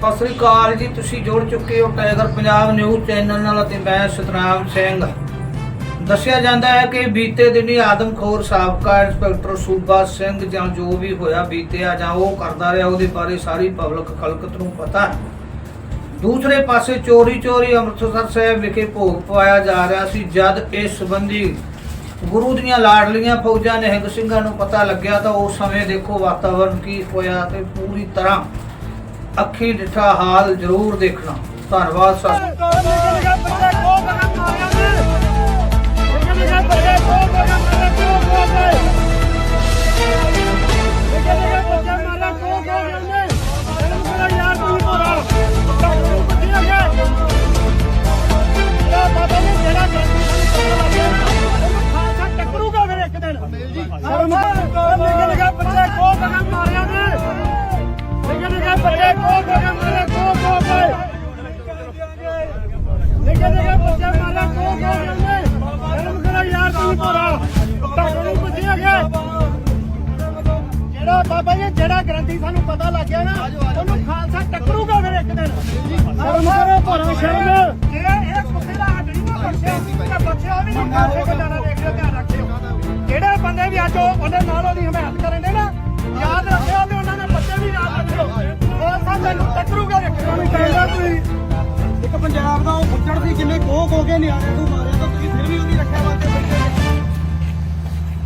ਸਤਿ ਸ੍ਰੀ ਅਕਾਲ ਜੀ, ਤੁਸੀਂ ਜੁੜ ਚੁੱਕੇ ਹੋ ਟਾਈਗਰ ਪੰਜਾਬ ਨਿਊਜ਼ ਚੈਨਲ ਨਾਲ ਅਤੇ ਮੈਂ ਸਤਨਾਮ ਸਿੰਘ। ਦੱਸਿਆ ਜਾਂਦਾ ਹੈ ਕਿ ਬੀਤੇ ਦਿਨੀ ਆਦਮਖੋਰ ਸਾਬਕਾ ਇੰਸਪੈਕਟਰ ਸੂਬਾ ਸਿੰਘ ਜਾਂ ਜੋ ਵੀ ਹੋਇਆ ਬੀਤਿਆ ਜਾਂ ਉਹ ਕਰਦਾ ਰਿਹਾ, ਉਹਦੇ ਬਾਰੇ ਸਾਰੀ ਪਬਲਿਕ ਖਲਕਤ ਨੂੰ ਪਤਾ ਹੈ। ਦੂਸਰੇ ਪਾਸੇ ਚੋਰੀ ਚੋਰੀ ਅੰਮ੍ਰਿਤਸਰ ਸਾਹਿਬ ਵਿਖੇ ਭੋਗ ਪਵਾਇਆ ਜਾ ਰਿਹਾ ਸੀ, ਜਦ ਇਸ ਸੰਬੰਧੀ ਗੁਰੂ ਦੀਆਂ ਲਾਡਲੀਆਂ ਫੌਜਾਂ ਨਿਹੰਗ ਸਿੰਘਾਂ ਨੂੰ ਪਤਾ ਲੱਗਿਆ ਤਾਂ ਉਸ ਸਮੇਂ ਦੇਖੋ ਵਾਤਾਵਰਣ ਕੀ ਹੋਇਆ ਤੇ ਪੂਰੀ ਤਰ੍ਹਾਂ ਅੱਖੀ ਡਿਠਾ ਹਾਲ ਜ਼ਰੂਰ ਦੇਖਣਾ। ਧੰਨਵਾਦ ਸਤਿ ਬੱਚੇ ਕੋ ਬਗਮ ਮਾਰੇ ਕੋ ਕੋ ਗਏ ਨਿੱਕੇ ਨਿੱਕੇ ਬੱਚੇ ਮਾਰਾ ਕੋ ਕੋ ਜਾਂਦੇ ਇਹਨੂੰ ਕਿਹੜਾ ਯਾਰ ਤੂੰ ਪਰਾ ਤੁਹਾਨੂੰ ਨੂੰ ਪੁੱਛਿਆ ਗਿਆ ਜਿਹੜਾ ਬਾਬਾ ਜੀ ਜਿਹੜਾ ਗ੍ਰੰਥੀ ਸਾਨੂੰ ਪਤਾ ਲੱਗ ਗਿਆ ਨਾ ਉਹਨੂੰ ਖਾਲਸਾ ਟੱਕਰੂਗਾ ਫਿਰ ਇੱਕ ਦਿਨ ਸ਼ਰਮ ਕਰੋ ਭਰਾ ਸ਼ਰਮ ਜਿਹੜਾ ਇਹ ਕੁੱਤੇ ਦਾ ਹੱਡ ਨਹੀਂ ਨਾ ਬੱਚੇ ਤੇ ਵੀ ਨਹੀਂ ਖਾਲਸੇ ਕੋ ਜਾਣਾ ਦੇਖਿਓ ਧਿਆਨ ਰੱਖਿਓ ਜਿਹੜੇ ਬੰਦੇ ਵੀ ਅੱਜ ਉਹਦੇ ਨਾਲ ਉਹਦੀ ਹਮਾਇਤ ਕਰਨ ਪੰਜਾਬ ਦਾ ਉਹ ਫੁੱਟੜ ਸੀ, ਜਿੰਨੇ ਕੋਹ ਕੋ ਕੇ ਨਿਆਣੇ ਨੂੰ ਮਾਰਿਆ ਤਾਂ ਤੁਸੀਂ ਫਿਰ ਵੀ ਉਹਦੀ ਰੱਖਿਆ ਵਾਸਤੇ